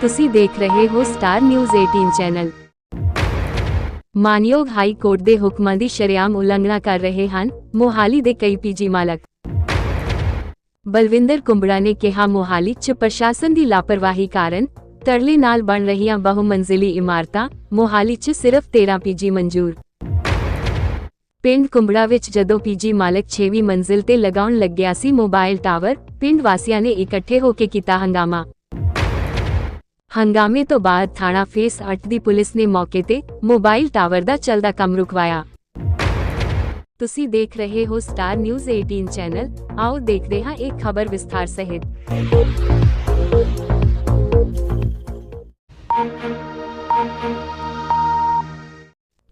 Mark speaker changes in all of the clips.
Speaker 1: ਤੁਸੀਂ ਦੇਖ ਰਹੇ ਹੋ ਸਟਾਰ ਨਿਊਜ਼ 18 ਚੈਨਲ ਮਾਨਯੋਗ ਹਾਈ ਕੋਰਟ ਦੇ ਹੁਕਮਾਂ ਦੀ ਸ਼ਰੇਆਮ ਉਲੰਘਣਾ ਕਰ ਰਹੇ ਹਨ ਮੋਹਾਲੀ ਦੇ ਕਈ ਪੀਜੀ ਮਾਲਕ। ਬਲਵਿੰਦਰ ਕੁੰਬੜਾ ਨੇ ਕਿਹਾ, ਮੋਹਾਲੀ 'ਚ ਪ੍ਰਸ਼ਾਸਨ ਦੀ ਲਾਪਰਵਾਹੀ ਕਾਰਨ ਤਰਲੇ ਨਾਲ ਬਣ ਰਹੀਆਂ ਬਹੁਮੰਜ਼ਿਲੀ ਇਮਾਰਤਾਂ ਮੋਹਾਲੀ 'ਚ ਸਿਰਫ 13 ਪੀਜੀ ਮਨਜ਼ੂਰ। ਪਿੰਡ ਕੁੰਬੜਾ ਵਿੱਚ ਜਦੋਂ ਪੀਜੀ ਮਾਲਕ 6ਵੀਂ ਮੰਜ਼ਿਲ ਤੇ ਲਗਾਉਣ ਲੱਗਿਆ ਸੀ, ਮੋਬਾਈਲ ਟਾਵਰ ਪਿੰਡ ਵਾਸੀਆਂ ਨੇ ਇਕੱਠੇ ਹੋ ਕੇ ਕੀਤਾ ਹੰਗਾਮਾ। ਹੰਗਾਮੇ ਤੋਂ ਬਾਅਦ ਥਾਣਾ ਫੇਸ 8 ਦੀ ਪੁਲਿਸ ਨੇ ਮੌਕੇ ਤੇ ਮੋਬਾਈਲ ਟਾਵਰ ਦਾ ਚੱਲਦਾ ਕੰਮ ਰੁਕਵਾਇਆ। ਤੁਸੀਂ ਦੇਖ ਰਹੇ ਹੋ ਸਟਾਰ ਨਿਊਜ਼ 18 ਚੈਨਲ। ਆਓ ਦੇਖਦੇ ਹਾਂ ਇੱਕ ਖਬਰ ਵਿਸਥਾਰ ਸਹਿਤ।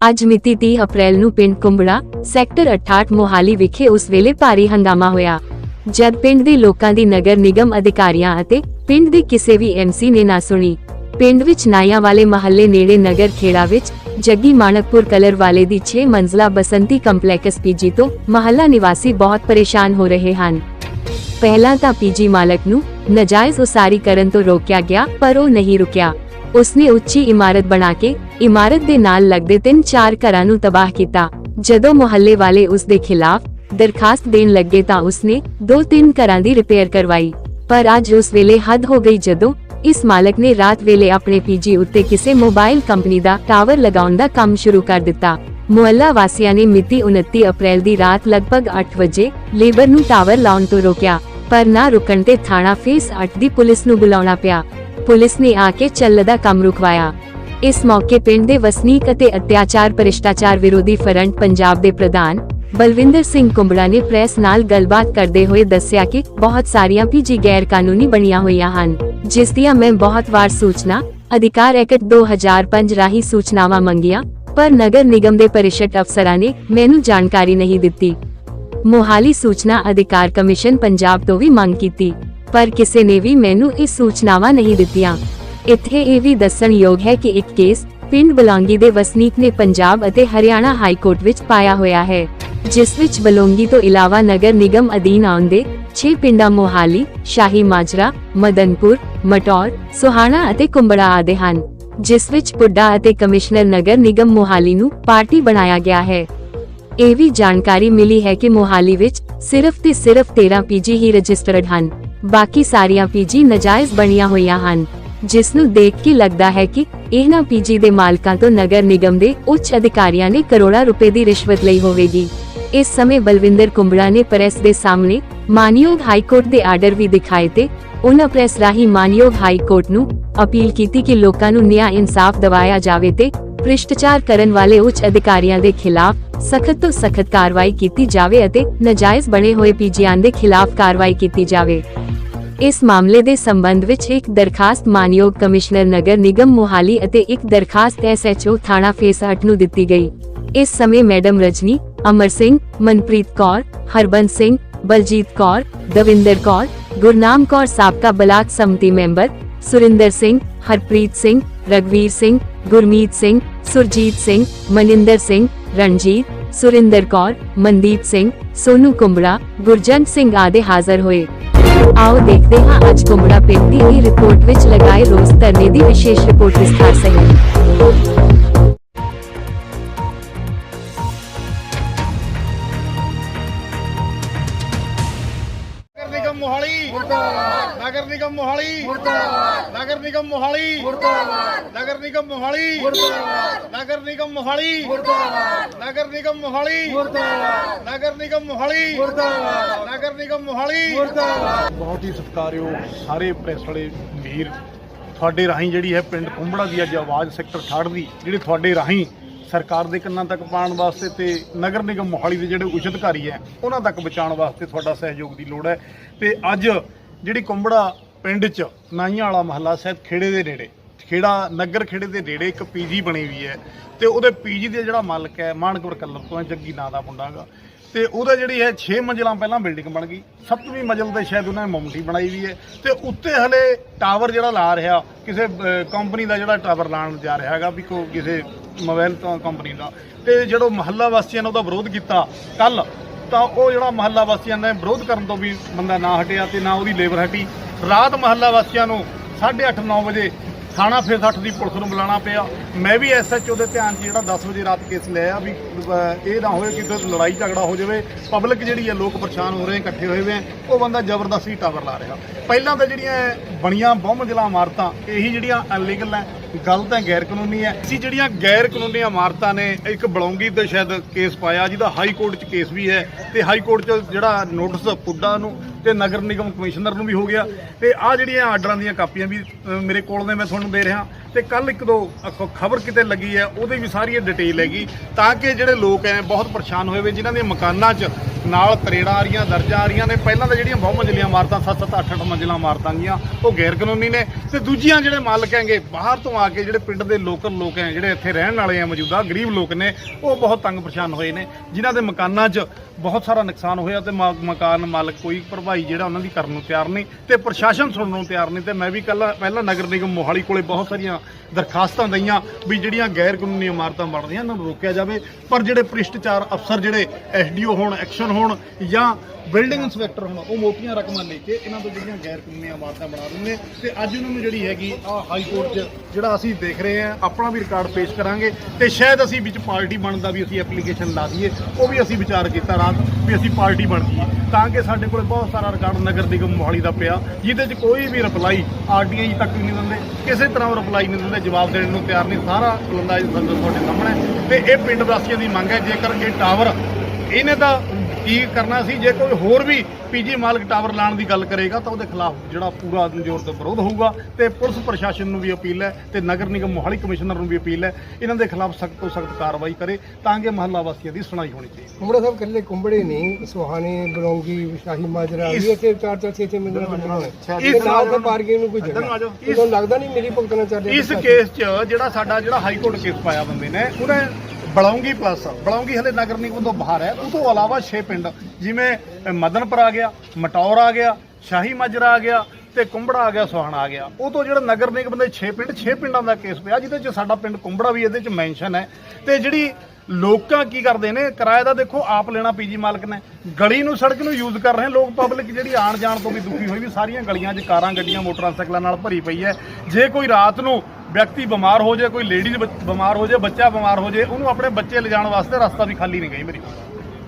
Speaker 1: ਅੱਜ ਮਿਤੀ 30 ਅਪ੍ਰੈਲ ਨੂੰ ਪਿੰਡ ਕੁੰਬੜਾ ਸੈਕਟਰ 68 ਮੋਹਾਲੀ ਵਿਖੇ ਉਸ ਵੇਲੇ ਭਾਰੀ ਹੰਗਾਮਾ ਹੋਇਆ। ਜਦ ਪਿੰਡ ਦੇ ਲੋਕਾਂ ਦੀ ਨਗਰ ਨਿਗਮ ਅਧਿਕਾਰੀਆਂ ਅਤੇ ਪਿੰਡ ਦੇ ਕਿਸੇ ਵੀ ਐਮਸੀ ਨੇ ਨਾ ਸੁਣੀ, ਪਿੰਡ ਵਿੱਚ ਨਾਇਆ ਵਾਲੇ ਮਹੱਲੇ ਨੇੜੇ ਨਗਰ ਖੇੜਾ ਵਿੱਚ ਜੱਗੀ ਮਾਣਕਪੁਰ ਕਲਰ ਵਾਲੇ ਦੀ 6 ਮੰਜ਼ਲਾ ਬਸੰਤੀ ਕੰਪਲੈਕਸ ਪੀਜੀ ਤੋਂ ਮਹੱਲਾ ਨਿਵਾਸੀ ਬਹੁਤ ਪਰੇਸ਼ਾਨ ਹੋ ਰਹੇ ਹਨ। ਪਹਿਲਾਂ ਤਾਂ ਪੀਜੀ ਮਾਲਕ ਨੂੰ ਨਜਾਇਜ਼ ਉਸਾਰੀ ਕਰਨ ਤੋਂ ਰੋਕਿਆ ਗਿਆ, ਪਰ ਉਹ ਨਹੀਂ ਰੁਕਿਆ। ਉਸਨੇ ਉੱਚੀ ਇਮਾਰਤ ਬਣਾ ਕੇ ਇਮਾਰਤ ਦੇ ਨਾਲ ਲੱਗਦੇ ਤਿੰਨ ਚਾਰ ਘਰਾਂ ਨੂੰ ਤਬਾਹ ਕੀਤਾ। ਜਦੋਂ ਮੁਹੱਲੇ ਵਾਲੇ ਉਸ ਦੇ ਖਿਲਾਫ ਦਰਖਾਸਤ ਦੇਣ ਲੱਗੇ ਤਾਂ ਉਸਨੇ ਦੋ ਤਿੰਨ ਘਰਾਂ ਦੀ ਰਿਪੇਅਰ ਕਰਵਾਈ। ਪਰ ਅੱਜ ਉਸ ਵੇਲੇ ਹੱਦ ਹੋ ਗਈ ਜਦੋਂ ਇਸ ਮਾਲਕ ਨੇ ਰਾਤ ਵੇਲੇ ਆਪਣੇ ਪੀਜੀ ਉੱਤੇ ਕਿਸੇ ਮੋਬਾਈਲ ਕੰਪਨੀ ਦਾ ਟਾਵਰ ਲਗਾਉਣ ਦਾ ਕੰਮ ਸ਼ੁਰੂ ਕਰ ਦਿੱਤਾ। ਮੁਹੱਲਾ ਵਾਸੀਆਂ ਨੇ ਮਿਤੀ 29 ਅਪ੍ਰੈਲ ਦੀ ਰਾਤ ਲਗਭਗ 8 ਵਜੇ ਲੇਬਰ ਨੂੰ ਟਾਵਰ ਲਾਉਣ ਤੋਂ ਰੋਕਿਆ, ਪਰ ਨਾ ਰੁਕਣ ਤੇ ਥਾਣਾ ਫੇਸ 8 ਦੀ ਪੁਲਿਸ ਨੂੰ ਬੁਲਾਉਣਾ ਪਿਆ। ਪੁਲਿਸ ਨੇ ਆ ਕੇ ਚੱਲ ਦਾ ਕੰਮ ਰੁਕਵਾਇਆ। ਇਸ ਮੌਕੇ ਪਿੰਡ ਦੇ ਵਸਨੀਕ ਅਤੇ ਅਤਿਆਚਾਰ ਭ੍ਰਿਸ਼ਟਾਚਾਰ ਵਿਰੋਧੀ ਫਰੰਟ ਪੰਜਾਬ ਦੇ ਪ੍ਰਧਾਨ ਬਲਵਿੰਦਰ ਸਿੰਘ ਕੁੰਬੜਾ ਨੇ ਪ੍ਰੈਸ ਨਾਲ ਗੱਲਬਾਤ ਕਰਦੇ ਹੋਏ ਦੱਸਿਆ ਕਿ ਬਹੁਤ ਸਾਰੀਆਂ ਪੀਜੀ ਗੈਰ ਕਾਨੂੰਨੀ ਬਣੀਆਂ ਹੋਈਆਂ ਹਨ, ਜਿਸ ਦੀਆਂ ਮੈਂ ਬਹੁਤ ਵਾਰ ਸੂਚਨਾ, ਅਧਿਕਾਰ ਐਕਟ 2005 ਰਾਹੀਂ ਸੂਚਨਾਵਾਂ ਮੰਗੀਆਂ, ਪਰ ਨਗਰ ਨਿਗਮ ਦੇ ਪਰਿਸ਼ਦ ਅਫਸਰਾਂ ਨੇ ਮੈਨੂੰ ਜਾਣਕਾਰੀ ਨਹੀਂ ਦਿੱਤੀ। ਮੋਹਾਲੀ ਸੂਚਨਾ ਅਧਿਕਾਰ ਕਮਿਸ਼ਨ ਪੰਜਾਬ ਤੋਂ ਵੀ ਮੰਗ ਕੀਤੀ, ਪਰ ਕਿਸੇ ਨੇ ਵੀ ਮੈਨੂੰ ਇਹ ਸੂਚਨਾਵਾਂ ਨਹੀਂ ਦਿੱਤੀਆਂ। ਇੱਥੇ ਇਹ ਵੀ ਦੱਸਣਯੋਗ ਹੈ ਕਿ ਇੱਕ ਕੇਸ ਪਿੰਡ ਬਲੌਂਗੀ ਦੇ ਵਸਨੀਕ ਨੇ ਪੰਜਾਬ ਅਤੇ ਹਰਿਆਣਾ ਹਾਈ ਕੋਰਟ ਵਿੱਚ ਪਾਇਆ ਹੋਇਆ ਹੈ। ਜਿਸ ਵਿੱਚ ਬਲੋਂਗੀ ਤੋਂ ਇਲਾਵਾ ਨਗਰ ਨਿਗਮ ਅਧੀਨ ਆਉਂਦੇ 6 ਪਿੰਡਾਂ ਮੋਹਾਲੀ, ਸ਼ਾਹੀ ਮਾਜਰਾ, ਮਦਨਪੁਰ, ਮਟੌਰ, ਸੁਹਾਣਾ ਅਤੇ ਕੁੰਬੜਾ ਆਦੇ ਹਨ, ਜਿਸ ਵਿੱਚ ਪੁੱਡਾ ਅਤੇ ਕਮਿਸ਼ਨਰ ਨਗਰ ਨਿਗਮ ਮੋਹਾਲੀ ਨੂੰ ਪਾਰਟੀ ਬਣਾਇਆ ਗਿਆ ਹੈ। ਇਹ ਵੀ ਜਾਣਕਾਰੀ ਮਿਲੀ ਹੈ ਕਿ ਮੋਹਾਲੀ ਵਿੱਚ ਸਿਰਫ ਤੇ ਸਿਰਫ 13 ਪੀਜੀ ਹੀ ਰਜਿਸਟਰਡ ਹਨ, ਬਾਕੀ ਸਾਰੀਆਂ ਪੀਜੀ ਨਜਾਇਜ਼ ਬਣੀਆਂ ਹੋਈਆਂ ਹਨ। ਜਿਸ ਨੂੰ ਦੇਖ ਕੇ ਲੱਗਦਾ ਹੈ ਕਿ ਇਹਨਾਂ ਪੀਜੀ ਦੇ ਮਾਲਕਾਂ ਤੋਂ ਨਗਰ ਨਿਗਮ ਦੇ ਉੱਚ ਅਧਿਕਾਰੀਆਂ ਨੇ ਕਰੋੜਾਂ ਰੁਪਏ ਦੀ ਰਿਸ਼ਵਤ ਲਈ ਹੋਵੇਗੀ। ਇਸ ਸਮੇਂ ਬਲਵਿੰਦਰ ਕੁੰਬੜਾ ਨੇ ਪ੍ਰੈਸ ਦੇ ਸਾਹਮਣੇ ਮਾਨਯੋਗ ਹਾਈ ਕੋਰਟ ਦੇ ਆਰਡਰ ਵੀ ਦਿਖਾਏ ਤੇ ਉਹਨਾਂ ਪ੍ਰੈਸ ਰਾਹੀਂ ਮਾਨਯੋਗ ਹਾਈ ਕੋਰਟ ਨੂੰ ਅਪੀਲ ਕੀਤੀ ਕਿ ਲੋਕਾਂ ਨੂੰ ਨਿਆਂ ਇਨਸਾਫ ਦਿਵਾਇਆ ਜਾਵੇ ਤੇ ਭ੍ਰਿਸ਼ਟਾਚਾਰ ਕਰਨ ਵਾਲੇ ਉੱਚ ਅਧਿਕਾਰੀਆਂ ਦੇ ਖਿਲਾਫ ਸਖਤ ਤੋਂ ਸਖਤ ਕਾਰਵਾਈ ਕੀਤੀ ਜਾਵੇ ਅਤੇ ਨਜਾਇਜ਼ ਬਣੇ ਹੋਏ ਪੀਜੀਆਂ ਦੇ ਖਿਲਾਫ ਕਾਰਵਾਈ ਕੀਤੀ ਜਾਵੇ। ਇਸ ਮਾਮਲੇ ਦੇ ਸੰਬੰਧ ਵਿੱਚ ਇੱਕ ਦਰਖਾਸਤ ਮਾਨਯੋਗ ਕਮਿਸ਼ਨਰ ਨਗਰ ਨਿਗਮ ਮੋਹਾਲੀ ਅਤੇ ਇੱਕ ਦਰਖਾਸਤ ਐਸਐਚਓ ਥਾਣਾ ਫੇਸ 8 ਨੂੰ ਦਿੱਤੀ ਗਈ। ਇਸ ਸਮੇਂ ਮੈਡਮ ਰਜਨੀ, ਅਮਰ ਸਿੰਘ, ਮਨਪ੍ਰੀਤ ਕੌਰ, ਹਰਬੰਸ ਸਿੰਘ, ਬਲਜੀਤ ਕੌਰ, ਦਵਿੰਦਰ ਕੌਰ, ਗੁਰਨਾਮ ਕੌਰ ਸਾਬਕਾ ਬਲਾਕ ਸਮਤੀ ਮੈਂਬਰ, ਸੁਰਿੰਦਰ ਸਿੰਘ, ਹਰਪ੍ਰੀਤ ਸਿੰਘ ਰਗਵੀਰ ਸਿੰਘ, ਗੁਰਮੀਤ ਸਿੰਘ, ਸੁਰਜੀਤ ਸਿੰਘ, ਮਨਿੰਦਰ ਸਿੰਘ, ਰਣਜੀਤ, ਸੁਰਿੰਦਰ ਕੌਰ, ਮਨਦੀਪ ਸਿੰਘ ਸੋਨੂ ਕੁੰਬੜਾ ਗੁਰਜੰਟ ਸਿੰਘ ਆਦਿ ਹਾਜ਼ਰ ਹੋਏ। ਆਓ ਦੇਖਦੇ ਹਾਂ ਅੱਜ ਕੁੰਬੜਾ ਪਿੰਡ ਦੀ ਇਹ ਰਿਪੋਰਟ ਵਿੱਚ ਲਗਾਏ ਰੋਸ ਧਰਨੇ ਦੀ ਵਿਸ਼ੇਸ਼ ਰਿਪੋਰਟ ਵਿਸਥਾਰ ਸਹਿਤ
Speaker 2: ਮੋਹਾਲੀ। ਮੁਰਦਾਬਾਦ ਨਗਰ ਨਿਗਮ ਮੋਹਾਲੀ। ਮੁਰਦਾਬਾਦ ਨਗਰ ਨਿਗਮ ਮੋਹਾਲੀ। ਮੁਰਦਾਬਾਦ ਨਗਰ ਨਿਗਮ ਮੋਹਾਲੀ। ਮੁਰਦਾਬਾਦ ਨਗਰ ਨਿਗਮ ਮੋਹਾਲੀ। ਮੁਰਦਾਬਾਦ ਨਗਰ ਨਿਗਮ ਮੋਹਾਲੀ। ਮੁਰਦਾਬਾਦ ਨਗਰ ਨਿਗਮ ਮੋਹਾਲੀ। ਮੁਰਦਾਬਾਦ ਨਗਰ ਨਿਗਮ ਮੋਹਾਲੀ। ਮੁਰਦਾਬਾਦ ਬਹੁਤ ਹੀ ਸਤਿਕਾਰਯੋਗ ਸਾਰੇ ਪ੍ਰੈਸ ਵਾਲੇ ਵੀਰ। ਤੁਹਾਡੇ ਰਾਹੀਂ ਜਿਹੜੀ ਹੈ ਪਿੰਡ ਕੁੰਬੜਾ ਦੀ ਅੱਜ ਆਵਾਜ਼ ਸੈਕਟਰ 68 ਦੀ ਜਿਹੜੀ ਤੁਹਾਡੇ ਰਾਹੀਂ ਸਰਕਾਰ ਦੇ ਕੰਨਾਂ ਤੱਕ ਪਾਉਣ ਵਾਸਤੇ ਤੇ ਨਗਰ ਨਿਗਮ ਮੋਹਾਲੀ ਦੇ ਜਿਹੜੇ ਉੱਚ ਅਧਿਕਾਰੀ ਹੈ ਉਹਨਾਂ ਤੱਕ ਪਹੁੰਚਾਉਣ ਵਾਸਤੇ ਤੁਹਾਡਾ ਸਹਿਯੋਗ ਦੀ ਲੋੜ ਹੈ। ਤੇ ਅੱਜ ਜਿਹੜੀ ਕੁੰਬੜਾ ਪਿੰਡ 'ਚ ਨਾਈਆਂ ਵਾਲਾ ਮਹੱਲਾ ਸਹਿਤ ਖੇੜੇ ਦੇ ਨੇੜੇ ਖੇੜਾ ਨਗਰ ਖੇੜੇ ਦੇ ਨੇੜੇ ਇੱਕ ਪੀਜੀ ਬਣੀ ਹੋਈ ਹੈ ਤੇ ਉਹਦੇ ਪੀਜੀ ਦੇ ਜਿਹੜਾ ਮਾਲਕ ਹੈ ਮਾਨਕਪੁਰ ਕਲਰ ਤੋਂ ਹੈ, ਜੱਗੀ ਨਾਂ ਦਾ ਮੁੰਡਾ ਹੈਗਾ। ਤੇ ਉਹਦਾ ਜਿਹੜੀ ਹੈ 6 ਮੰਜ਼ਿਲਾਂ ਪਹਿਲਾਂ ਬਿਲਡਿੰਗ ਬਣ ਗਈ। 7ਵੀਂ ਮੰਜ਼ਿਲ ਤੇ ਸ਼ਾਇਦ ਉਹਨਾਂ ਨੇ ਮੌਂਟੀ ਬਣਾਈ ਵੀ ਹੈ। ਤੇ ਉੱਤੇ ਹਲੇ ਟਾਵਰ ਜਿਹੜਾ ਲਾ ਰਿਹਾ, ਕਿਸੇ ਕੰਪਨੀ ਦਾ ਜਿਹੜਾ ਟਾਵਰ ਲਾਉਣ ਜਾ ਰਿਹਾ ਹੈਗਾ ਵੀ ਕੋ ਕਿਸੇ ਮੋਬਾਈਲ ਤੋਂ ਕੰਪਨੀ ਦਾ। ਤੇ ਜਦੋਂ ਮਹੱਲਾ ਵਾਸੀਆਂ ਨੇ ਉਹਦਾ ਵਿਰੋਧ ਕੀਤਾ ਕੱਲ, ਤਾਂ ਉਹ ਜਿਹੜਾ ਮਹੱਲਾ ਵਾਸੀਆਂ ਨੇ ਵਿਰੋਧ ਕਰਨ ਤੋਂ ਵੀ ਬੰਦਾ ਨਾ ਹਟਿਆ ਤੇ ਨਾ ਉਹਦੀ ਲੇਬਰ ਹਟੀ। ਰਾਤ ਮਹੱਲਾ ਵਾਸੀਆਂ ਨੂੰ 8:30 9 ਵਜੇ ਥਾਣਾ ਫਿਰ 60 ਦੀ ਪੁਲਿਸ ਨੂੰ ਬੁਲਾਉਣਾ ਪਿਆ। ਮੈਂ ਵੀ ਐਸਐਚਓ ਦੇ ਧਿਆਨ 'ਚ ਜਿਹੜਾ 10 ਵਜੇ ਰਾਤ ਕੇਸ ਲਿਆ ਵੀ ਇਹ ਨਾ ਹੋਵੇ ਕਿ ਕੋਈ ਲੜਾਈ ਝਗੜਾ ਹੋ ਜਾਵੇ। ਪਬਲਿਕ ਜਿਹੜੀ ਹੈ, ਲੋਕ ਪਰੇਸ਼ਾਨ ਹੋ ਰਹੇ ਇਕੱਠੇ ਹੋਏ ਹੋਏ ਆ ਉਹ ਬੰਦਾ ਜ਼ਬਰਦਸਤੀ ਟਾਵਰ ਲਾ ਰਿਹਾ। ਪਹਿਲਾਂ ਤਾਂ ਜਿਹੜੀਆਂ ਬਣੀਆਂ ਬਹੁਮੰਜ਼ਲਾ ਇਮਾਰਤਾਂ, ਇਹੀ ਜਿਹੜੀਆਂ ਅਨਲੀਗਲ ਹੈ, ਗਲਤ ਹੈ ਗੈਰ ਕਾਨੂੰਨੀ ਹੈ। ਅਸੀਂ ਜਿਹੜੀਆਂ ਗੈਰ ਕਾਨੂੰਨੀ ਇਮਾਰਤਾਂ ਨੇ, ਇੱਕ ਬਲੌਂਗੀ ਤੇ ਸ਼ਾਇਦ ਕੇਸ ਪਾਇਆ, ਜਿਹਦਾ ਹਾਈ ਕੋਰਟ 'ਚ ਕੇਸ ਵੀ ਹੈ। ਤੇ ਹਾਈ ਕੋਰਟ 'ਚ ਜਿਹੜਾ ਨੋਟਿਸ ਪੁੱਡਾ ਨੂੰ ਤੇ ਨਗਰ ਨਿਗਮ ਕਮਿਸ਼ਨਰ ਨੂੰ ਵੀ ਹੋ ਗਿਆ। ਤੇ ਆ ਜਿਹੜੀਆਂ ਆਰਡਰਾਂ ਦੀਆਂ ਕਾਪੀਆਂ ਵੀ ਮੇਰੇ ਕੋਲ ਨੇ, ਮੈਂ ਤੁਹਾਨੂੰ ਦੇ ਰਿਹਾ। ਤੇ ਕੱਲ ਇੱਕ ਦੋ ਖਬਰ ਕਿਤੇ ਲੱਗੀ ਹੈ, ਉਹਦੇ ਵੀ ਸਾਰੀ ਡਿਟੇਲ ਹੈਗੀ। ਤਾਂ ਕਿ ਜਿਹੜੇ ਲੋਕ ਐ ਬਹੁਤ ਪਰੇਸ਼ਾਨ ਹੋਏ ਵੇ, ਜਿਨ੍ਹਾਂ ਦੇ ਮਕਾਨਾਂ 'ਚ ਨਾਲ ਤਰੇੜਾਂ ਆ ਰਹੀਆਂ, ਦਰਜਾ ਆ ਰਹੀਆਂ ਨੇ। ਪਹਿਲਾਂ ਤਾਂ ਜਿਹੜੀਆਂ ਬਹੁ ਮੰਜ਼ਲੀਆਂ ਇਮਾਰਤਾਂ 7-7 8-8 ਮੰਜ਼ਿਲਾਂ ਇਮਾਰਤਾਂ ਗੀਆਂ ਉਹ ਗੈਰ ਕਾਨੂੰਨੀ ਨੇ। ਤੇ ਦੂਜੀਆਂ ਜਿਹੜੇ ਮਾਲਕ ਹੈਗੇ, ਬਾਹਰ ਤੋਂ ਆ ਕੇ ਜਿਹੜੇ ਪਿੰਡ ਦੇ ਲੋਕਲ ਲੋਕ ਹੈ, ਜਿਹੜੇ ਇੱਥੇ ਰਹਿਣ ਵਾਲੇ ਆ ਮੌਜੂਦਾ, ਗਰੀਬ ਲੋਕ ਨੇ, ਉਹ ਬਹੁਤ ਤੰਗ ਪਰੇਸ਼ਾਨ ਹੋਏ ਨੇ। ਜਿਨ੍ਹਾਂ ਦੇ ਮਕਾਨਾਂ 'ਚ ਬਹੁਤ ਸਾਰਾ ਨੁਕਸਾਨ ਹੋਇਆ ਤੇ ਮਾ- ਮਕਾਨ ਮਾਲਕ ਕੋਈ ਭਰਵਾਈ ਜਿਹੜਾ ਉਹਨਾਂ ਦੀ ਕਰਨ ਨੂੰ ਤਿਆਰ ਨਹੀਂ ਤੇ ਪ੍ਰਸ਼ਾਸਨ ਸੁਣਨ ਨੂੰ ਤਿਆਰ ਨਹੀਂ। ਤੇ ਮੈਂ ਵੀ ਕੱਲ ਪਹਿਲਾਂ ਨਗਰ ਨਿਗਮ ਮੋਹਾਲੀ ਕੋਲੇ ਬਹੁਤ ਸਾਰੀਆਂ ਦਰਖਾਸਤਾਂ ਦਈਆਂ ਵੀ ਜਿਹੜੀਆਂ ਗੈਰ ਕਾਨੂੰਨੀ ਇਮਾਰਤਾਂ ਬਣਦੀਆਂ ਉਹਨਾਂ ਨੂੰ ਰੋਕਿਆ ਜਾਵੇ। ਪਰ ਜਿਹੜੇ ਭ੍ਰਿਸ਼ਟਾਚਾਰ ਅਫਸਰ ਜਿਹੜੇ ਐਸਡੀਓ ਹੋਣ, ਐਕਸ਼ਨ ਹੋਣ ਜਾਂ ਬਿਲਡਿੰਗ ਇੰਸਪੈਕਟਰ ਹੋਣ, ਉਹ ਮੋਟੀਆਂ ਰਕਮਾਂ ਲੈ ਕੇ ਇਹਨਾਂ ਤੋਂ ਜਿਹੜੀਆਂ ਗੈਰ ਕਾਨੂੰਨੀ ਇਮਾਰਤਾਂ ਬਣਾ ਦਿੰਦੇ ਨੇ ਤੇ ਅੱਜ ਉਹਨਾਂ ਨੂੰ ਜਿਹੜੀ ਹੈਗੀ ਆ ਹਾਈ ਕੋਰਟ 'ਚ, ਜਿਹੜਾ ਅਸੀਂ ਦੇਖ ਰਹੇ ਹਾਂ, ਆਪਣਾ ਵੀ ਰਿਕਾਰਡ ਪੇਸ਼ ਕਰਾਂਗੇ ਤੇ ਸ਼ਾਇਦ ਅਸੀਂ ਵਿੱਚ ਪਾਰਟੀ ਬਣਦਾ ਵੀ ਅਸੀਂ ਐਪਲੀਕੇਸ਼ਨ ਲਾ ਦਈਏ, ਉਹ ਵੀ ਅਸੀਂ ਵਿਚਾਰ ਕੀਤਾ ਰਾਤ ਵੀ ਅਸੀਂ ਪਾਰਟੀ ਬਣ ਜਾਈਏ ਤਾਂ ਕਿ ਸਾਡੇ ਕੋਲ ਬਹੁਤ ਸਾਰਾ ਰਿਕਾਰਡ ਨਗਰ ਨਿਗਮ ਮੋਹਾਲੀ ਦਾ ਪਿਆ, ਜਿਹਦੇ 'ਚ ਕੋਈ ਵੀ ਰਿਪਲਾਈ ਆਰਟੀਆਈ ਤੱਕ ਨਹੀਂ ਦਿੰਦੇ, ਕਿਸੇ ਤਰ੍ਹਾਂ ਰਿਪਲਾਈ ਨਹੀਂ ਦਿੰਦੇ, ਜਵਾਬ ਦੇਣ ਨੂੰ ਤਿਆਰ ਨਹੀਂ, ਸਾਰਾ ਲੰਦਾ ਤੁਹਾਡੇ ਸਾਹਮਣੇ ਹੈ। ਤੇ ਇਹ ਪਿੰਡ ਵਾਸੀਆਂ ਦੀ ਮੰਗ ਹੈ, ਜੇਕਰ ਇਹ ਟਾਵਰ ਇਹਨੇ ਤਾਂ ਕੀ ਕਰਨਾ ਸੀ? ਜੇ ਕੋਈ ਹੋਰ ਵੀ ਪੀਜੀ ਮਾਲਕ ਟਾਵਰ ਲਾਉਣ ਦੀ ਗੱਲ ਕਰੇਗਾ ਤਾਂ ਉਹਦੇ ਖਿਲਾਫ ਜਿਹੜਾ ਪੂਰਾ ਜ਼ੋਰ ਤੋਂ ਵਿਰੋਧ ਹੋਊਗਾ ਤੇ ਪੁਲਿਸ ਪ੍ਰਸ਼ਾਸਨ ਨੂੰ ਵੀ ਅਪੀਲ ਹੈ ਤੇ ਨਗਰ ਨਿਗਮ ਮੋਹਾਲੀ ਕਮਿਸ਼ਨਰ ਨੂੰ ਵੀ ਅਪੀਲ ਹੈ ਇਹਨਾਂ ਦੇ ਖਿਲਾਫ ਸਖਤ ਤੋਂ ਸਖਤ ਕਾਰਵਾਈ ਕਰੇ ਤਾਂ ਕਿ ਮਹੱਲਾ ਵਾਸੀਆਂ ਦੀ ਸੁਣਾਈ ਹੋਣੀ ਚਾਹੀਦੀ।
Speaker 3: ਕੁੰਬੜਾ ਸਾਹਿਬ ਕੱਲੇ ਕੁੰਬੜੇ ਨਹੀਂ ਸੁਹਾਣੇ ਬਲੌਂਗੀ ਸ਼ਾਹੀ ਮਾਜਰਾ ਵੀ ਇੱਥੇ ਚਾਰ ਚਾਰ ਛੇ ਛੇ ਬਣੀਆਂ ਨੇ
Speaker 2: ਇਸ
Speaker 3: ਨਾਲ ਤਾਂ ਪਾਰਕਿੰਗ ਨੂੰ ਕੋਈ। ਜਗ੍ਹਾ। ਤੁਹਾਨੂੰ ਲੱਗਦਾ ਨਹੀਂ ਮੇਰੀ ਭੁਗਤਣਾ ਚੱਲ ਰਹੀ
Speaker 2: ਇਸ ਕੇਸ 'ਚ ਜਿਹੜਾ ਸਾਡਾ ਜਿਹੜਾ ਹਾਈ ਕੋਰਟ ਕੇਸ ਪਾਇਆ ਬੰਦੇ ਨੇ ਉਹਨੇ ਬਲੌਂਗੀ ਪਲੱਸ ਬਲੌਂਗੀ ਹਲੇ ਨਗਰ ਨਿਗਮ ਤੋਂ ਬਾਹਰ ਹੈ। ਉਹ ਤੋਂ ਇਲਾਵਾ 6 ਪਿੰਡ, ਜਿਵੇਂ ਮਦਨਪੁਰ ਆ ਗਿਆ, ਮਟੌਰ ਆ ਗਿਆ, ਸ਼ਾਹੀ ਮਾਜਰਾ ਆ ਗਿਆ ਤੇ ਕੁੰਬੜਾ ਆ ਗਿਆ ਸੁਹਾਣਾ ਆ ਗਿਆ। ਉਹ ਤੋਂ ਜਿਹੜਾ ਨਗਰ ਨਿਗਮ ਦੇ 6 ਪਿੰਡ 6 ਪਿੰਡਾਂ ਦਾ ਕੇਸ ਪਿਆ, ਜਿਹਦੇ 'ਚ ਸਾਡਾ ਪਿੰਡ ਕੁੰਬੜਾ ਵੀ, ਇਹਦੇ 'ਚ ਮੈਂਸ਼ਨ ਹੈ। ਤੇ ਜਿਹੜੀ ਲੋਕਾਂ ਕੀ ਕਰਦੇ ਨੇ? ਕਿਰਾਏ ਦਾ ਦੇਖੋ ਆਪ ਲੈਣਾ ਪੀਜੀ ਮਾਲਕ ਨੇ। ਗਲੀ ਨੂੰ ਸੜਕ ਨੂੰ ਯੂਜ਼ ਕਰ ਰਹੇ ਲੋਕ ਪਬਲਿਕ ਜਿਹੜੀ ਆਣ ਜਾਣ ਤੋਂ ਵੀ ਦੁਖੀ ਹੋਈ ਵੀ ਸਾਰੀਆਂ ਗਲੀਆਂ 'ਚ ਕਾਰਾਂ ਗੱਡੀਆਂ ਮੋਟਰਸਾਈਕਲਾਂ ਨਾਲ ਭਰੀ ਪਈ ਹੈ। ਜੇ ਕੋਈ ਰਾਤ ਨੂੰ ਵਿਅਕਤੀ ਬਿਮਾਰ ਹੋ ਜਾਏ ਕੋਈ ਲੇਡੀਜ਼ ਬਿਮਾਰ ਹੋ ਜਾਏ ਬੱਚਾ ਬਿਮਾਰ ਹੋ ਜਾਏ ਉਹਨੂੰ ਆਪਣੇ ਬੱਚੇ ਲਿਜਾਣ ਵਾਸਤੇ ਰਸਤਾ ਵੀ ਖਾਲੀ ਨਹੀਂ ਗਈ ਮੇਰੀ।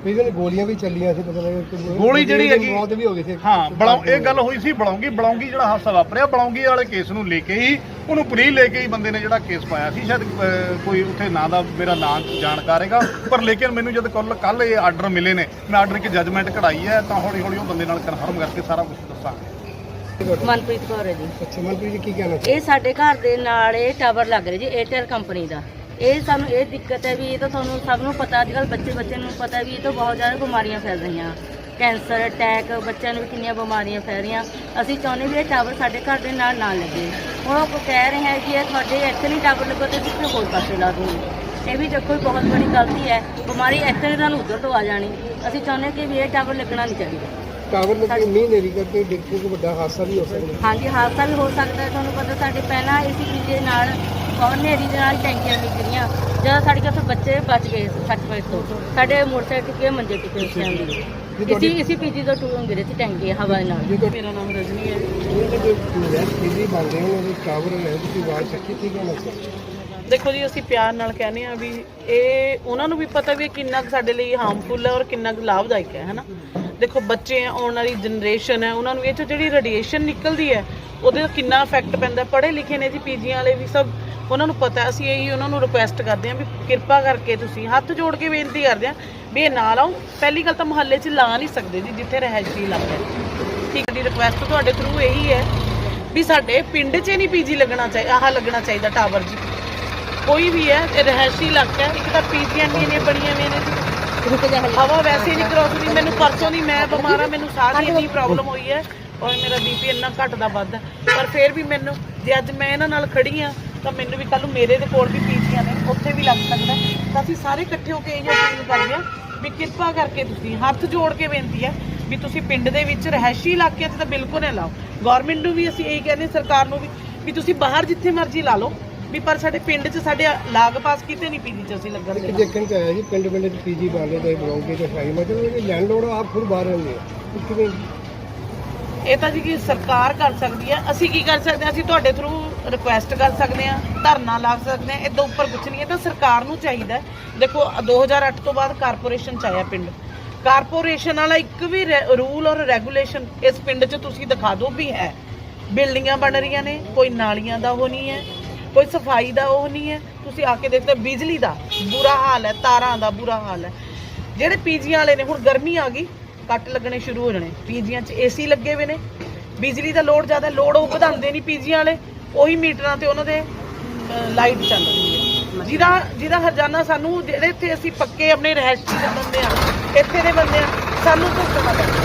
Speaker 3: ਨੇ ਗੋਲੀਆਂ ਵੀ ਚੱਲੀਆਂ ਸੀ ਪਤਾ ਕਿ
Speaker 2: ਗੋਲੀ ਜਿਹੜੀ ਹੈਗੀ
Speaker 3: ਮੌਤ ਵੀ ਹੋ ਗਈ ਸੀ।
Speaker 2: ਹਾਂ ਬਲੌਂ ਇਹ ਗੱਲ ਹੋਈ ਸੀ ਬਲੌਂਗੀ। ਬਲੌਂਗੀ ਜਿਹੜਾ ਹਾਦਸਾ ਵਾਪਰਿਆ ਬਲੌਂਗੀ ਵਾਲੇ ਕੇਸ ਨੂੰ ਲੈ ਕੇ ਹੀ ਉਹਨੂੰ ਪੁਲੀ ਲੈ ਕੇ ਹੀ ਬੰਦੇ ਨੇ ਜਿਹੜਾ ਕੇਸ ਪਾਇਆ ਸੀ ਸ਼ਾਇਦ ਅਹ, ਕੋਈ ਉੱਥੇ ਨਾਂ ਦਾ ਮੇਰਾ ਨਾਂ ਜਾਣਕਾਰ ਹੈਗਾ ਪਰ ਲੇਕਿਨ ਮੈਨੂੰ ਜਦ ਕੱਲ ਕੱਲ ਇਹ ਆਰਡਰ ਮਿਲੇ ਨੇ ਮੈਂ ਆਰਡਰ ਕੀ ਜੱਜਮੈਂਟ ਕਢਾਈ ਹੈ ਤਾਂ ਹੌਲੀ ਹੌਲੀ ਉਹ ਬੰਦੇ ਨਾਲ ਕਨਫਰਮ ਕਰਕੇ ਸਾਰਾ ਕੁਝ ਦੱਸਾਂਗੇ।
Speaker 4: ਮਨਪ੍ਰੀਤ ਕੌਰ ਹੈ ਜੀ।
Speaker 3: ਅੱਛਾ ਮਨਪ੍ਰੀਤ ਜੀ ਕੀ ਕਹਿਣਾ ਚਾਹੁੰਦੇ
Speaker 4: ਇਹ ਸਾਡੇ ਘਰ ਦੇ ਨਾਲ ਇਹ ਟਾਵਰ ਲੱਗ ਰਿਹਾ ਜੀ ਏਅਰਟੈਲ ਕੰਪਨੀ ਦਾ। ਇਹ ਸਾਨੂੰ ਇਹ ਦਿੱਕਤ ਹੈ ਵੀ ਇਹ ਤਾਂ ਤੁਹਾਨੂੰ ਸਭ ਨੂੰ ਪਤਾ ਅੱਜ ਕੱਲ੍ਹ ਬੱਚੇ ਬੱਚੇ ਨੂੰ ਪਤਾ ਵੀ ਇਹ ਤੋਂ ਬਹੁਤ ਜ਼ਿਆਦਾ ਬਿਮਾਰੀਆਂ ਫੈਲ ਰਹੀਆਂ। ਕੈਂਸਰ ਅਟੈਕ ਬੱਚਿਆਂ ਨੂੰ ਵੀ ਕਿੰਨੀਆਂ ਬਿਮਾਰੀਆਂ ਫੈਲ ਰਹੀਆਂ। ਅਸੀਂ ਚਾਹੁੰਦੇ ਵੀ ਇਹ ਟਾਵਰ ਸਾਡੇ ਘਰ ਦੇ ਨਾਲ ਨਾ ਲੱਗੇ। ਹੁਣ ਉਹ ਕਹਿ ਰਹੇ ਹੈ ਕਿ ਇਹ ਤੁਹਾਡੇ ਇੱਥੇ ਨਹੀਂ ਟਾਵਰ ਲੱਗੋ ਤੇ ਕਿਸੇ ਹੋਰ ਪਾਸੇ ਲਾ ਦੂੰਗੇ ਇਹ ਵੀ ਦੇਖੋ ਬਹੁਤ ਬੜੀ ਗਲਤੀ ਹੈ। ਬਿਮਾਰੀ ਇੱਥੇ ਨਹੀਂ ਤੁਹਾਨੂੰ ਉੱਧਰ ਤੋਂ ਆ ਜਾਣੀ। ਅਸੀਂ ਚਾਹੁੰਦੇ ਕਿ ਵੀ ਇਹ ਟਾਵਰ ਲੱਗਣਾ ਨਹੀਂ ਚਾਹੀਦਾ।
Speaker 3: ਟਾਵਰ ਲੱਗੇ ਮੀਂਹ ਨੇਰੀ ਕਰਕੇ ਦੇਖੋ ਕੋਈ ਵੱਡਾ ਹਾਦਸਾ ਵੀ ਹੋ ਸਕਦਾ।
Speaker 4: ਹਾਂਜੀ ਹਾਦਸਾ ਵੀ ਹੋ ਸਕਦਾ ਹੈ। ਤੁਹਾਨੂੰ ਪਤਾ ਸਾਡੇ ਪਹਿਲਾਂ ਇਸੇ ਚੀਜ਼ ਦੇ ਨਾਲ ਬਹੁਤ ਹਨੇਰੀ ਦੇ ਨਾਲ ਟੈਂਕੀਆਂ ਨਿਕਲੀਆਂ ਜਦੋਂ ਸਾਡੇ ਕੋਲ ਬੱਚੇ ਬਚ ਗਏ ਸੱਟ ਪੇਟ ਤੋਂ ਸਾਡੇ ਮੋਟਰਸਾਈਕਲ ਟੁੱਕੇ ਮੰਜੇ ਟੁੱਕੇ ਉਸ ਟਾਈਮ ਦੇ। ਇਸੀ ਇਸੀ ਪੀਜੀ ਤੋਂ ਟੂਣ ਗਿਰੇ ਸੀ ਟੈਂਕੀ ਹਵਾ ਦੇ ਨਾਲ। ਮੇਰਾ ਨਾਮ ਰਜਨੀ ਹੈ।
Speaker 5: ਦੇਖੋ ਜੀ, ਅਸੀਂ ਪਿਆਰ ਨਾਲ ਕਹਿੰਦੇ ਆ ਵੀ ਇਹ ਉਹਨਾਂ ਨੂੰ ਵੀ ਪਤਾ ਵੀ ਇਹ ਕਿੰਨਾ ਕੁ ਸਾਡੇ ਲਈ ਹਾਰਮਫੁਲ ਹੈ ਔਰ ਕਿੰਨਾ ਕੁ ਲਾਭਦਾਇਕ ਹੈ, ਹਨਾ? ਦੇਖੋ, ਬੱਚੇ ਆ, ਆਉਣ ਵਾਲੀ ਜਨਰੇਸ਼ਨ ਹੈ, ਉਹਨਾਂ ਨੂੰ ਇਹ ਚੋਂ ਜਿਹੜੀ ਰੇਡੀਏਸ਼ਨ ਨਿਕਲਦੀ ਹੈ, ਉਹਦੇ ਕਿੰਨਾ ਇਫੈਕਟ ਪੈਂਦਾ। ਪੜ੍ਹੇ ਲਿਖੇ ਨੇ ਜੀ, ਪੀਜੀਆਂ ਵਾਲੇ ਵੀ ਸਭ, ਉਹਨਾਂ ਨੂੰ ਪਤਾ, ਅਸੀਂ ਇਹੀ ਉਹਨਾਂ ਨੂੰ ਰਿਕੁਐਸਟ ਕਰਦੇ ਆਂ ਵੀ ਕਿਰਪਾ ਕਰਕੇ ਤੁਸੀਂ ਹੱਥ ਜੋੜ ਕੇ ਬੇਨਤੀ ਕਰਦੇ ਆਂ ਵੀ ਇਹ ਨਾ ਲਾਓ। ਪਹਿਲੀ ਗੱਲ ਤਾਂ ਮੁਹੱਲੇ 'ਚ ਲਾ ਨਹੀਂ ਸਕਦੇ ਜੀ, ਜਿੱਥੇ ਰਹਿਸ਼ੀ ਲੱਗਦਾ ਸਾਥੀ ਦੀ ਰਿਕੁਐਸਟ ਤੁਹਾਡੇ ਥਰੂ ਇਹੀ ਹੈ ਵੀ ਸਾਡੇ ਪਿੰਡ 'ਚ ਨਹੀਂ ਪੀਜੀ ਲੱਗਣਾ ਚਾਹੀਦਾ ਆਹ ਲੱਗਣਾ ਚਾਹੀਦਾ ਟਾਵਰ ਜੀ। ਕੋਈ ਵੀ ਹੈ ਇਹ ਰਹਿਸ਼ੀ ਇਲਾਕਾ ਹੈ ਇੱਕ ਤਾਂ ਪੀਜੀਆਂ ਨਹੀਂ ਬਣੀਆਂ ਹੋਈਆਂ ਨੇ। ਹਵਾ ਵੈਸੇ ਨਹੀਂ ਕ੍ਰੋਸ ਨਹੀਂ ਮੈਨੂੰ ਪਰਸੋਂ ਦੀ ਮੈਂ ਬਿਮਾਰ ਆ ਮੈਨੂੰ ਸਾਹ ਦੀ ਪ੍ਰੋਬਲਮ ਹੋਈ ਹੈ ਔਰ ਮੇਰਾ ਬੀਪੀ ਇੰਨਾ ਘਟਦਾ ਵੱਧ ਪਰ ਫਿਰ ਵੀ ਮੈਨੂੰ ਜੇ ਅੱਜ ਮੈਂ ਇਹਨਾਂ ਨਾਲ ਖੜੀ ਆ ਤਾਂ ਮੈਨੂੰ ਵੀ ਕੱਲ ਮੇਰੇ ਦੇ ਕੋਲ ਵੀ ਪੀਜੀਆਂ ਨੇ ਉੱਥੇ ਵੀ ਲੱਗ ਸਕਦਾ ਤਾਂ ਅਸੀਂ ਸਾਰੇ ਇਕੱਠੇ ਹੋ ਕੇ ਇਹ ਅਪੀਲ ਕਰਦੇ ਆ ਵੀ ਕਿਰਪਾ ਕਰਕੇ ਤੁਸੀਂ ਹੱਥ ਜੋੜ ਕੇ ਬੇਨਤੀ ਹੈ ਵੀ ਤੁਸੀਂ ਪਿੰਡ ਦੇ ਵਿੱਚ ਰਹਿਸ਼ੀ ਇਲਾਕੇ 'ਚ ਤਾਂ ਬਿਲਕੁਲ ਨਾ ਲਾਓ। ਗਵਰਨਮੈਂਟ ਨੂੰ ਵੀ ਅਸੀਂ ਇਹ ਕਹਿੰਦੇ ਸਰਕਾਰ ਨੂੰ ਵੀ ਵੀ ਤੁਸੀਂ ਬਾਹਰ ਜਿੱਥੇ ਮਰਜ਼ੀ ਲਾ ਲਓ ਵੀ ਪਰ ਸਾਡੇ ਪਿੰਡ 'ਚ ਸਾਡੇ ਲਾਗ ਪਾਸ ਕਿਤੇ ਨਹੀਂ ਪੀਜੀ 'ਚ ਅਸੀਂ ਲੱਗਣ ਦੇ
Speaker 3: ਦੇਖਣ 'ਚ ਆਇਆ ਜੀ ਪਿੰਡ ਪਿੰਡ 'ਚ ਪੀਜੀ ਵਾਲੇ ਤੇ ਬਣਾਉਂਗੇ ਤੇ ਸ਼ਾਹੀ ਮਤਲਬ ਇਹ ਲੈਂਡਲੋਰਡ ਆਪ ਖੁਦ ਬਾਹਰ ਰਹਿੰਦੇ ਆ।
Speaker 5: ਇਹ ਤਾਂ ਜੀ ਕਿ ਸਰਕਾਰ ਕਰ ਸਕਦੀ ਹੈ। ਅਸੀਂ ਕੀ ਕਰ ਸਕਦੇ ਹਾਂ? ਅਸੀਂ ਤੁਹਾਡੇ ਥਰੂ ਰਿਕੁਐਸਟ ਕਰ ਸਕਦੇ ਹਾਂ, ਧਰਨਾ ਲਾ ਸਕਦੇ ਹਾਂ ਇਦੋਂ ਉੱਪਰ ਕੁਝ ਨਹੀਂ ਹੈ, ਤਾਂ ਸਰਕਾਰ ਨੂੰ ਚਾਹੀਦਾ ਹੈ। ਦੇਖੋ 2008 ਤੋਂ ਬਾਅਦ ਕਾਰਪੋਰੇਸ਼ਨ ਚ ਆਇਆ ਪਿੰਡ। ਕਾਰਪੋਰੇਸ਼ਨ ਵਾਲਾ ਇੱਕ ਵੀ ਰੂਲ ਔਰ ਰੈਗੂਲੇਸ਼ਨ ਇਸ ਪਿੰਡ 'ਚ ਤੁਸੀਂ ਦਿਖਾ ਦਿਓ ਵੀ ਹੈ। ਬਿਲਡਿੰਗਾਂ ਬਣ ਰਹੀਆਂ ਨੇ, ਕੋਈ ਨਾਲੀਆਂ ਦਾ ਉਹ ਨਹੀਂ ਹੈ, ਕੋਈ ਸਫ਼ਾਈ ਦਾ ਉਹ ਨਹੀਂ ਹੈ। ਤੁਸੀਂ ਆ ਕੇ ਦੇਖਦੇ ਹੋ ਬਿਜਲੀ ਦਾ ਬੁਰਾ ਹਾਲ ਹੈ, ਤਾਰਾਂ ਦਾ ਬੁਰਾ ਹਾਲ ਹੈ। ਜਿਹੜੇ ਪੀਜੀਆਂ ਵਾਲੇ ਨੇ, ਹੁਣ ਗਰਮੀ ਆ ਗਈ, ਕੱਟ ਲੱਗਣੇ ਸ਼ੁਰੂ ਹੋ ਜਾਣੇ। ਪੀਜੀਆਂ 'ਚ ਏਸੀ ਲੱਗੇ ਹੋਏ ਨੇ। ਬਿਜਲੀ ਦਾ ਲੋਡ ਜ਼ਿਆਦਾ, ਲੋਡ ਉਹ ਵਧਾਉਂਦੇ ਨਹੀਂ ਪੀਜੀਆਂ ਵਾਲੇ। ਉਹੀ ਮੀਟਰਾਂ ਤੇ ਉਹਨਾਂ ਦੇ ਲਾਈਟ ਚੱਲ ਰਹੀ ਹੈ। ਜਿਹਦਾ ਜਿਹਦਾ ਹਰਜਾਨਾ ਸਾਨੂੰ, ਜਿਹੜੇ ਇੱਥੇ ਅਸੀਂ ਪੱਕੇ ਆਪਣੇ ਰਹਿਸ਼ੀ ਦੇ ਬੰਦੇ ਆ, ਇੱਥੇ ਦੇ ਬੰਦੇ ਆ, ਸਾਨੂੰ ਭੁਗਤਣਾ ਪੈਂਦਾ